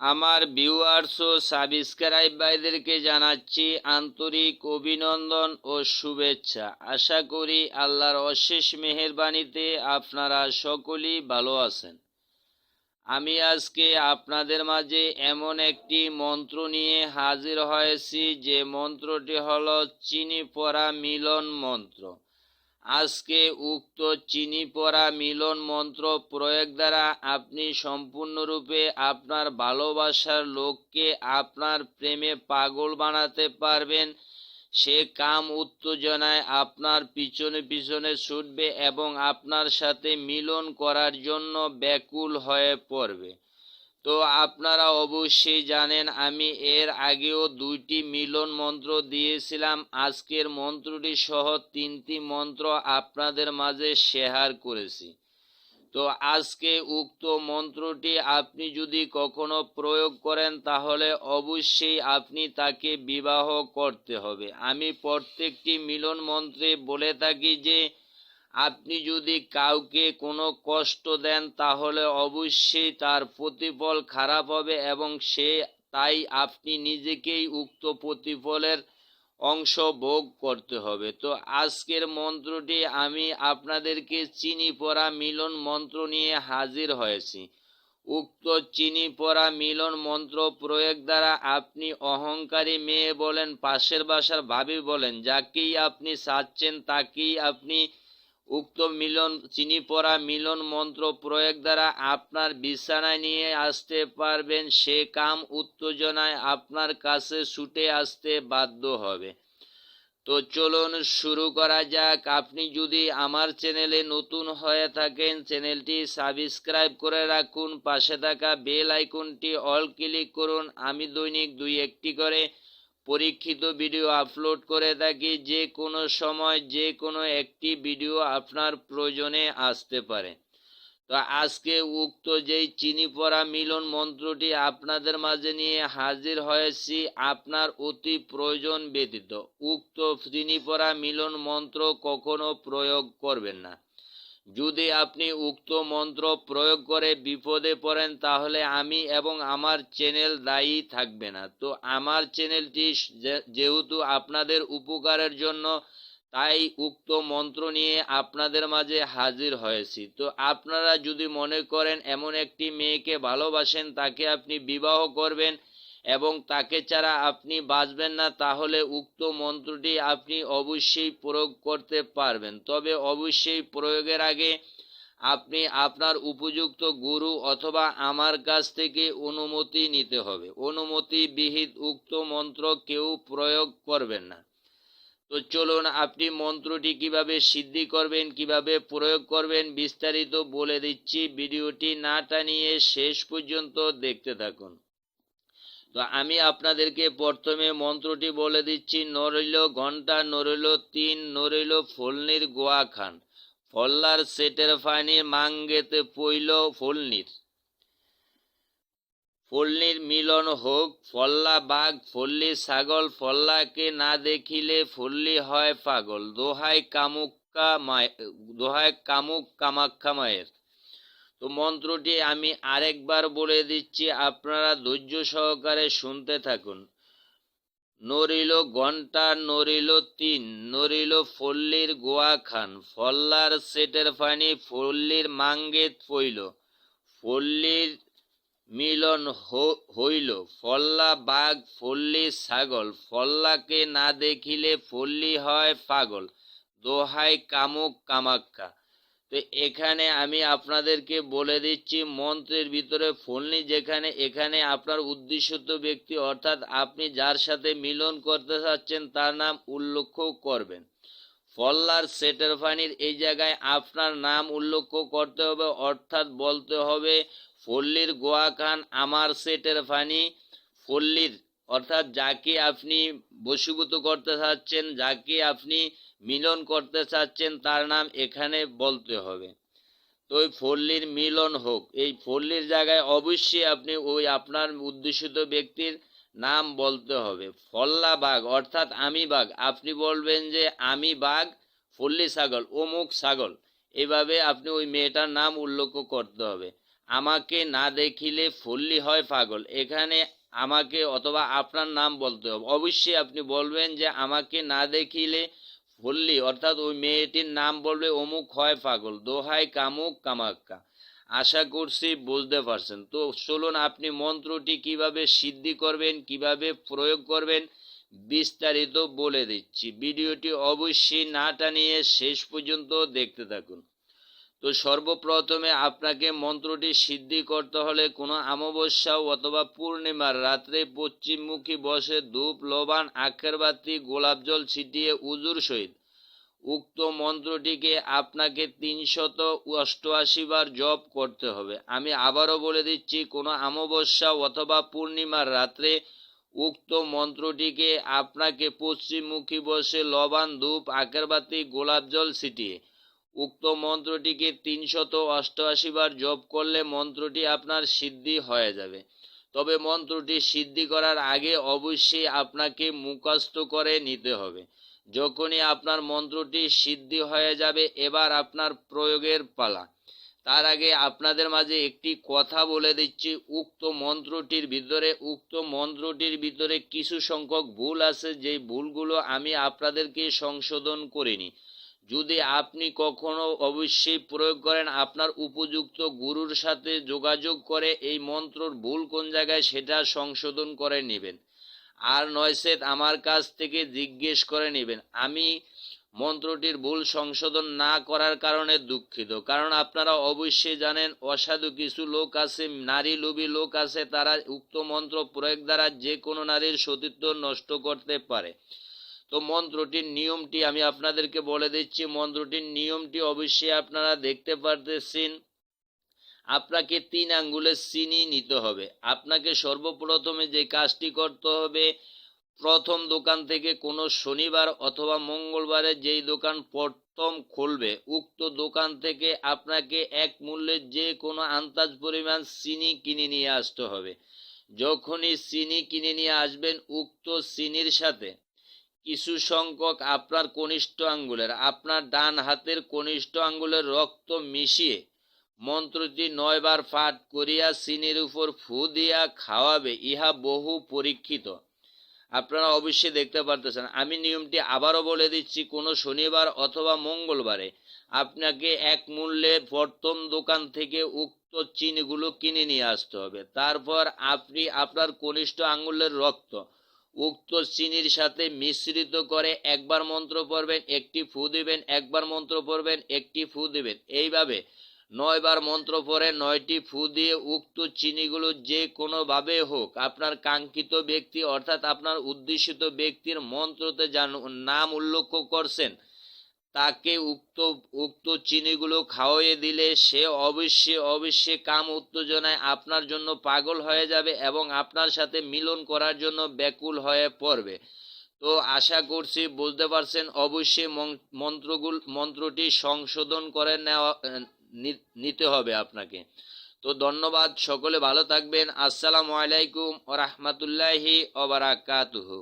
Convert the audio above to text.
আমার ভিউয়ার্স ও সাবস্ক্রাইব ভাইদেরকে জানাচ্ছি আন্তরিক অভিনন্দন ও শুভেচ্ছা। আশা করি আল্লাহর অশেষ মেহেরবানিতে আপনারা সকলেই ভালো আছেন। আমি আজকে আপনাদের মাঝে এমন একটি মন্ত্র নিয়ে হাজির হয়েছি, যে মন্ত্রটি হলো চিনি পরা মিলন মন্ত্র। আজকে উক্ত চিনি পড়া মিলন মন্ত্র প্রয়োগ দ্বারা আপনি সম্পূর্ণরূপে আপনার ভালোবাসার লোককে আপনার প্রেমে পাগল বানাতে পারবেন। সে কাম উত্তেজনায় আপনার পিছনে পিছনে ছুটবে এবং আপনার সাথে মিলন করার জন্য ব্যাকুল হয়ে পড়বে। তো আপনারা অবশ্যই জানেন, আমি এর আগেও দুইটি মিলন মন্ত্র দিয়েছিলাম। আজকের মন্ত্রটি সহ তিনটি মন্ত্র আপনাদের মাঝে শেয়ার করেছি। তো আজকে উক্ত মন্ত্রটি আপনি যদি কখনো প্রয়োগ করেন, তাহলে অবশ্যই আপনি তাকে বিবাহ করতে হবে। আমি প্রত্যেকটি মিলন মন্ত্রে বলে থাকি যে আপনি যদি কাউকে কোনো কষ্ট দেন, তাহলে অবশ্যই তার প্রতিফল খারাপ হবে এবং সে, তাই আপনি নিজেকেই উক্ত প্রতিফলের অংশ ভোগ করতে হবে। তো আজকের মন্ত্রটি আমি আপনাদেরকে চিনি পড়া মিলন মন্ত্র নিয়ে হাজির হয়েছি। উক্ত চিনি পড়া মিলন মন্ত্র প্রয়োগ দ্বারা আপনি অহংকারী মেয়ে বলেন, পাশের বাসার ভাবি বলেন, যাকেই আপনি চাচ্ছেন তাকেই আপনি উক্ত মিলন, চিনি পড়া মিলন মন্ত্র প্রয়োগ দ্বারা আপনার বিছানায় নিয়ে আসতে পারবেন। সে কাম উত্তেজনায় আপনার কাছে ছুটে আসতে বাধ্য হবে। তো চলুন শুরু করা যাক। আপনি যদি আমার চ্যানেলে নতুন হয়ে থাকেন, চ্যানেলটি সাবস্ক্রাইব করে রাখুন। পাশে থাকা বেল আইকনটি অল ক্লিক করুন। আমি দৈনিক দুই একটি করে পরীক্ষিত ভিডিও আপলোড করে থাকি, যে কোনো সময়, যে কোনো একটি ভিডিও আপনার প্রয়োজনে আসতে পারে। তো আজকে উক্ত যেই চিনি পড়া মিলন মন্ত্রটি আপনাদের মাঝে নিয়ে হাজির হয়েছি, আপনার অতি প্রয়োজন ব্যতীত। উক্ত চিনি পড়া মিলন মন্ত্র কখনো প্রয়োগ করবেন না। যদি আপনি উক্ত মন্ত্র প্রয়োগ করে বিপদে পড়েন, তাহলে আমি এবং আমার চ্যানেল দায়ী থাকবে না। তো আমার চ্যানেলটি যেহেতু আপনাদের উপকারের জন্য, তাই উক্ত মন্ত্র নিয়ে আপনাদের মাঝে হাজির হয়েছি। তো আপনারা যদি মনে করেন, এমন একটি মেয়েকে ভালোবাসেন, তাকে আপনি বিবাহ করবেন এবং তাকে ছাড়া আপনি বাঁচবেন না, তাহলে উক্ত মন্ত্রটি আপনি অবশ্যই প্রয়োগ করতে পারবেন। তবে অবশ্যই প্রয়োগের আগে আপনি আপনার উপযুক্ত গুরু অথবা আমার কাছ থেকে অনুমতি নিতে হবে। অনুমতি বিহিত উক্ত মন্ত্র কেউ প্রয়োগ করবেন না। তো চলুন, আপনি মন্ত্রটি কীভাবে সিদ্ধি করবেন, কীভাবে প্রয়োগ করবেন বিস্তারিত বলে দিচ্ছি। ভিডিওটি না টানিয়ে শেষ পর্যন্ত দেখতে থাকুন। তো আমি আপনাদেরকে প্রথমে মন্ত্রটি বলে দিচ্ছি নরইল ঘণ্টা নরইল তিন নরইল ফলনির গোয়া খান। ফল্লার সেটের ফানি মাঙ্গেতে পইল ফলনির। ফল্লির মিলন হোক, ফল্লা বাঘ, ফল্লি ছাগল, ফল্লাকে না দেখিলে ফল্লি হয় পাগল। দোহাই কামুক্কা মায়, দোহাই কামুক কামাক্ষা মায়ের। তো মন্ত্রটি আমি আরেকবার বলে দিচ্ছি, আপনারা ধৈর্য সহকারে শুনতে থাকুন। নরিল ঘণ্টা নরিল তিন নরিল ফল্লির গোয়া খান, ফল্লার সেটের ফানি, ফল্লির মাঙ্গেত পইল, ফল্লির মিলন হইল, ফল্লা বাঘ, ফল্লি ছাগল, ফল্লাকে না দেখিলে ফল্লি হয় পাগল, দোহাই কামুক কামাক্কা। তো এখানে আমি আপনাদেরকে বলে দিচ্ছি, মন্ত্রের ভিতরে ফলনি যেখানে, এখানে আপনার উদ্দেশ্যিত ব্যক্তি, অর্থাৎ আপনি যার সাথে মিলন করতে চাচ্ছেন, তার নাম উল্লেখ করবেন। ফল্লার সেটের ফানির এই জায়গায় আপনার নাম উল্লেখ করতে হবে, অর্থাৎ বলতে হবে, ফল্লির গোয়া খান আমার সেটের ফানি ফল্লির অর্থাৎ যাকে আপনি বশীভূত করতে চাচ্ছেন, যাকে আপনি মিলন করতে চাচ্ছেন, তার নাম এখানে বলতে হবে। তো ওই ফল্লির মিলন হোক, এই ফল্লির জায়গায় অবশ্যই আপনি ওই আপনার উদ্দেশিত ব্যক্তির নাম বলতে হবে। ফল্লা বাঘ, অর্থাৎ আমি বাঘ। আপনি বলবেন যে আমি বাঘ, ফল্লি ছাগল, অমুক ছাগল। এভাবে আপনি ওই মেয়েটার নাম উল্লেখ করতে হবে। আমাকে না দেখিলে ফুল্লি হয় পাগল। এখানে আমাকে অথবা আপনার নাম বলতে হবে। অবশ্যই আপনি বলবেন যে আমাকে না দেখিলে ফুল্লি, অর্থাৎ ওই মেয়েটির নাম বলবে অমুক হয় পাগল, দোহাই কামুক কামাক্কা। আশা করছি বুঝতে পারছেন। তো চলুন, আপনি মন্ত্রটি কীভাবে সিদ্ধি করবেন, কীভাবে প্রয়োগ করবেন, বিস্তারিত বলে দিচ্ছি। ভিডিওটি অবশ্যই না টানিয়ে শেষ পর্যন্ত দেখতে থাকুন। তো সর্বপ্রথমে আপনাকে মন্ত্রটি সিদ্ধি করতে হলে কোনো অমাবস্যা অথবা পূর্ণিমার রাত্রে পশ্চিমমুখী বসে ধূপ লবান আখের বাতি, গোলাপ জল ছিটিয়ে উজুর সহিত উক্ত মন্ত্রটিকে আপনাকে তিনশত অষ্টআশি বার জপ করতে হবে। আমি আবারও বলে দিচ্ছি, কোনো অমাবস্যা অথবা পূর্ণিমার রাত্রে উক্ত মন্ত্রটিকে আপনাকে পশ্চিমমুখী বসে লবান ধূপ আগরবাতি গোলাপ জল ছিটিয়ে উক্ত মন্ত্রটিকে তিনশত অষ্টআশি বার জপ করলে মন্ত্রটি আপনার সিদ্ধি হয়ে যাবে। তবে মন্ত্রটি সিদ্ধি করার আগে অবশ্যই আপনাকে মুখস্থ করে নিতে হবে। যখনই আপনার মন্ত্রটি সিদ্ধি হয়ে যাবে, এবার আপনার প্রয়োগের পালা। তার আগে আপনাদের মাঝে একটি কথা বলে দিচ্ছি। উক্ত মন্ত্রটির ভিতরে, উক্ত মন্ত্রটির ভিতরে কিছু সংখ্যক ভুল আছে। যেই ভুলগুলো আমি আপনাদেরকে সংশোধন করিনি। যদি আপনি কখনো অবশ্যই প্রয়োগ করেন, আপনার উপযুক্ত গুরুর সাথে যোগাযোগ করে এই মন্ত্রর ভুল কোন জায়গায় সেটা সংশোধন করে নেবেন। আর নয়সেত আমার কাছ থেকে জিজ্ঞেস করে নেবেন। আমি মন্ত্রটির ভুল সংশোধন না করার কারণে দুঃখিত। কারণ আপনারা অবশ্যই জানেন, অসাধু কিছু লোক আছে, নারী লোভী লোক আছে, তারা উক্ত মন্ত্র প্রয়োগ দ্বারা যে কোনো নারীর সতীত্ব নষ্ট করতে পারে। তো মন্ত্রটির নিয়মটি আমি আপনাদেরকে বলে দিচ্ছি। মন্ত্রটির নিয়মটি অবশ্যই আপনারা দেখতে পারতেছেন। আপনাকে তিন আঙ্গুলের চিনি নিতে হবে। আপনাকে সর্বপ্রথমে যে কাজটি করতে হবে, প্রথম দোকান থেকে কোনো শনিবার অথবা মঙ্গলবারে যেই দোকান প্রথম খুলবে, উক্ত দোকান থেকে আপনাকে এক মূল্যের যে কোনো আন্দাজ পরিমাণ চিনি কিনে নিয়ে আসতে হবে। যখনই চিনি কিনে নিয়ে আসবেন, উক্ত চিনির সাথে কিছু সংখ্যক আপনার কনিষ্ঠ আঙ্গুলের, আপনার ডান হাতের কনিষ্ঠ আঙ্গুলের রক্ত মিশিয়ে মন্ত্রটি নয়বার পাঠ করিয়া চিনির উপর ফু দিয়া খাওয়াবে, ইহা বহু পরীক্ষিত। আপনারা অবশ্যই দেখতে পারতেছেন। আমি নিয়মটি আবারও বলে দিচ্ছি, কোনো শনিবার অথবা মঙ্গলবারে আপনাকে এক মূল্যে প্রথম দোকান থেকে উক্ত চিনিগুলো কিনে নিয়ে আসতে হবে। তারপর আপনি আপনার কনিষ্ঠ আঙ্গুলের রক্ত উক্ত চিনির সাথে মিশ্রিত করে একবার মন্ত্র পড়বেন, একটি ফু দিবেন, একবার মন্ত্র পড়বেন, একটি ফু দিবেন। এইভাবে নয়বার মন্ত্র পড়ে নয়টি ফু দিয়ে উক্ত চিনিগুলো যে কোনোভাবে হোক আপনার কাঙ্ক্ষিত ব্যক্তি অর্থাৎ আপনার উদ্দেশিত ব্যক্তির মন্ত্রতে জান নাম উল্লেখ করছেন। তাকে উক্ত উক্ত চিনিগুলো খাওয়াইয়ে দিলে সে অবশ্যই অবশ্যই কাম উত্তেজনায় আপনার জন্য পাগল হয়ে যাবে এবং আপনার সাথে মিলন করার জন্য ব্যাকুল হয়ে পড়বে। তো আশা করছি বুঝতে পারছেন অবশ্যই মন্ত্রগুলো, মন্ত্রটি সংশোধন করে নেওয়া নিতে হবে আপনাকে। তো ধন্যবাদ, সকলে ভালো থাকবেন। আসসালামু আলাইকুম ও রহমতুল্লাহি ওবরাকাতুহু